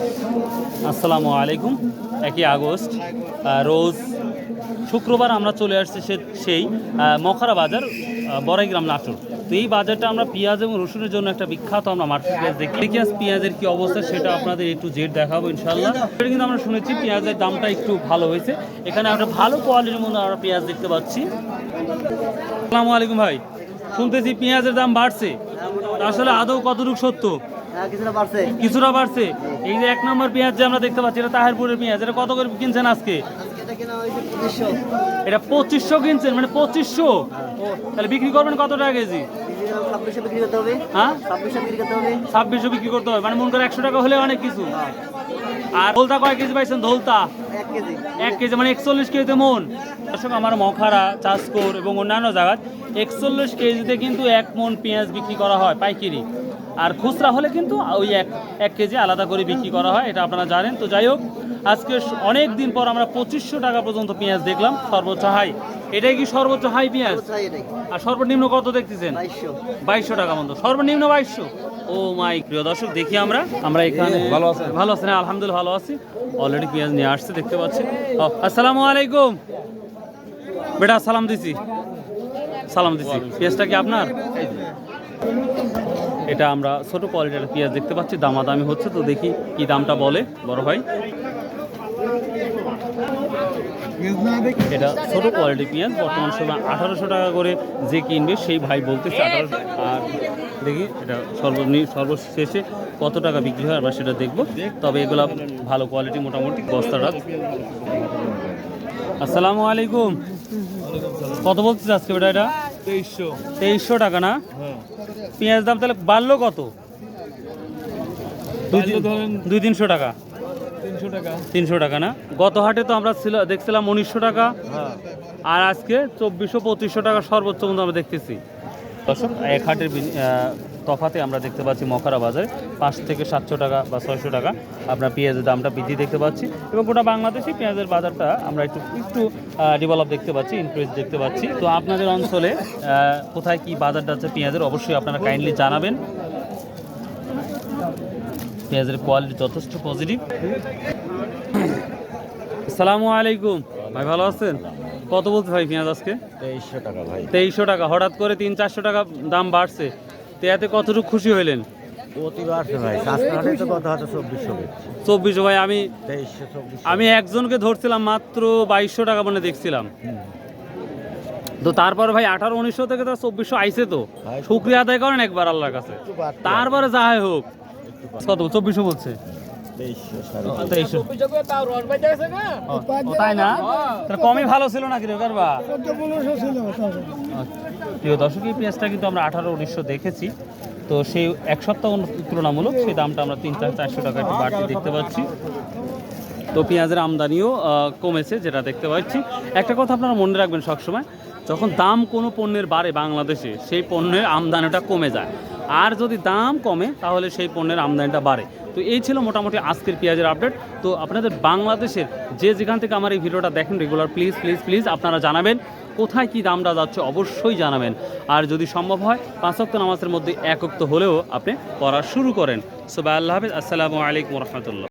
আসসালামু আলাইকুম। একই আগস্ট রোজ শুক্রবার আমরা চলে আসছি সে- সেই মখরা বাজার বড়াইগ্রাম নাটোর। তো এই বাজারটা আমরা পেঁয়াজ এবং রসুনের জন্য একটা বিখ্যাত আমরা মার্কেট প্লেস দেখি আজ পেঁয়াজের কি অবস্থা, সেটা আপনাদের একটু জেড দেখাবো ইনশাল্লাহ এটা কিন্তু আমরা শুনেছি পেঁয়াজের দামটা একটু ভালো হয়েছে। এখানে একটা ভালো কোয়ালিটির মধ্যে আমরা পেঁয়াজ দেখতে পাচ্ছি। আসসালামু আলাইকুম ভাই। শুনতেছি পেঁয়াজের দাম বাড়ছে। আসলে আদৌ কতটুকু সত্য? কিছুটা বাড়ছে। এই যে এক নম্বর পেঁয়াজ যে আমরা দেখতে পাচ্ছি এটা তাহেরপুরের পেঁয়াজ। এটা কত করে কিনছেন আজকে? এটা পঁচিশশো। কিনছেন মানে পঁচিশশো? তাহলে বিক্রি করবেন কত টাকা কেজি? ছাব্বিশশো বিক্রি করতে হবে। হ্যাঁ? মানে মন করে একশো টাকা হলে অনেক কিছু। আর ধোলতা কয় কেজি পাইছেন ধোলতা এক কেজি। এক কেজি মানে একচল্লিশ কেজিতে মন। দর্শক আমার মখারা চাষকোর এবং অন্যান্য জায়গায় একচল্লিশ কেজিতে কিন্তু এক মন পেঁয়াজ বিক্রি করা হয় পাইকারি। আর খুচরা হলে কিন্তু ওই এক এক কেজি আলাদা করে বিক্রি করা হয় এটা আপনারা জানেন। তো যাই হোক আজকে অনেক দিন পর আমরা পঁচিশশো টাকা পর্যন্ত পেঁয়াজ দেখলাম সর্বোচ্চ হাই। এটাই কি সর্বোচ্চ হাই পেঁয়াজ? আর সর্বনিম্ন কত দেখতেছেন? বাইশশো। টাকা মতো। সর্বনিম্ন বাইশশো? ও মাই প্রিয় দর্শক দেখি আমরা। আমরা এখানে ভালো আছি ভালো আছেন আলহামদুলিল্লাহ ভালো আছি। অলরেডি পেঁয়াজ নিয়ে আসছে দেখতে পাচ্ছি ও, আসসালামু আলাইকুম। বেটা সালাম দিছি। সালাম দিছি। পেঁয়াজটা কি আপনার? এটা আমরা ছোট কোয়ালিটির পেঁয়াজ দেখতে পাচ্ছি, দামাদামি হচ্ছে, তো দেখি কি দামটা বলে, বড় ভাই। এটা ছোট কোয়ালিটি পেঁয়াজ, বর্তমান সময় আঠারোশো টাকা করে যে কিনবে, সেই ভাই বলতেছে আঠারোশো আর দেখি, এটা সর্বনি সর্বশেষে কত টাকা বিক্রি হয়, আমরা সেটা দেখব। তবে এগুলো ভালো কোয়ালিটি মোটামুটি বস্তাটা। আসসালামু আলাইকুম। কত বলছিস আজকে বেটা এটা? তেইশশো। তেইশশো টাকা না? হ্যাঁ। পেঁয়াজ দাম তাহলে বাড়লো কত? দুই তিনশো টাকা। তিনশো টাকা। না? গত হাটে তো আমরা ছিল দেখছিলাম উনিশশো টাকা। হ্যাঁ। আর আজকে চব্বিশশো পঁচিশশো টাকা সর্বোচ্চ মতো আমরা দেখতেছি। দর্শক এক হাটের তফাতে আমরা দেখতে পাচ্ছি মখারা বাজারে। পাঁচ থেকে সাতশো টাকা বা ছয়শো টাকা আপনার পেঁয়াজের দামটা বৃদ্ধি দেখতে পাচ্ছি এবং গোটা বাংলাদেশি পেঁয়াজের বাজারটা আমরা একটু একটু ডেভেলপ দেখতে পাচ্ছি ইনক্রিজ দেখতে পাচ্ছি। তো আপনাদের অঞ্চলে কোথায় কি বাজারটা আছে পেঁয়াজের অবশ্যই আপনারা কাইন্ডলি জানাবেন। পেঁয়াজের কোয়ালিটি যথেষ্ট পজিটিভ আসসালামু আলাইকুম। ভাই ভালো আছেন? কত বলতে ভাই পেঁয়াজ আজকে? তেইশশো টাকা ভাই। তেইশশো টাকা। হঠাৎ করে তিন চারশো টাকা দাম বাড়ছে। তো এতে কতটুকু খুশি হইলেন? চব্বিশশো ভাই আমি আমি একজনকে ধরছিলাম মাত্র বাইশশো টাকা মানে দেখছিলাম। তো তারপর ভাই আঠারো উনিশশো থেকে তো চব্বিশশো আইসে তো। শুক্রিয়া আদায় করেন একবার আল্লাহর কাছে। তারপরে যাই হোক। কত চব্বিশশো বলছে? তেইশশো তাই না? কমই ভালো ছিল না কীরকম কারবা? প্রিয় দর্শক এই পেঁয়াজটা কিন্তু আমরা আঠারো উনিশশো দেখেছি। তো সেই এক সপ্তাহ তুলনামূলক সেই দামটা আমরা তিন চার চারশো টাকা একটু বাড়তি দেখতে পাচ্ছি। তো পেঁয়াজের আমদানিও কমেছে যেটা দেখতে পাচ্ছি। একটা কথা আপনারা মনে রাখবেন সবসময় যখন দাম কোনো পণ্যের বাড়ে বাংলাদেশে সেই পণ্যের আমদানিটা কমে যায়। আর যদি দাম কমে, তাহলে সেই পণ্যের আমদানিটা বাড়ে। তো এই ছিল মোটামুটি আজকের পেঁয়াজের আপডেট তো আপনাদের বাংলাদেশের যে যেখান থেকে আমার এই ভিডিওটা দেখেন রেগুলার প্লিজ প্লিজ প্লিজ আপনারা জানাবেন। কোথায় কি দামটা যাচ্ছে অবশ্যই জানাবেন। আর যদি সম্ভব হয়, পাঁচ অক্ত নামাজের মধ্যে একক্ত হলেও আপনি পড়া শুরু করেন। সোবাই আল্লাহ হাফিজ। আসসালামু আলাইকুম রহমতুল্লাহ।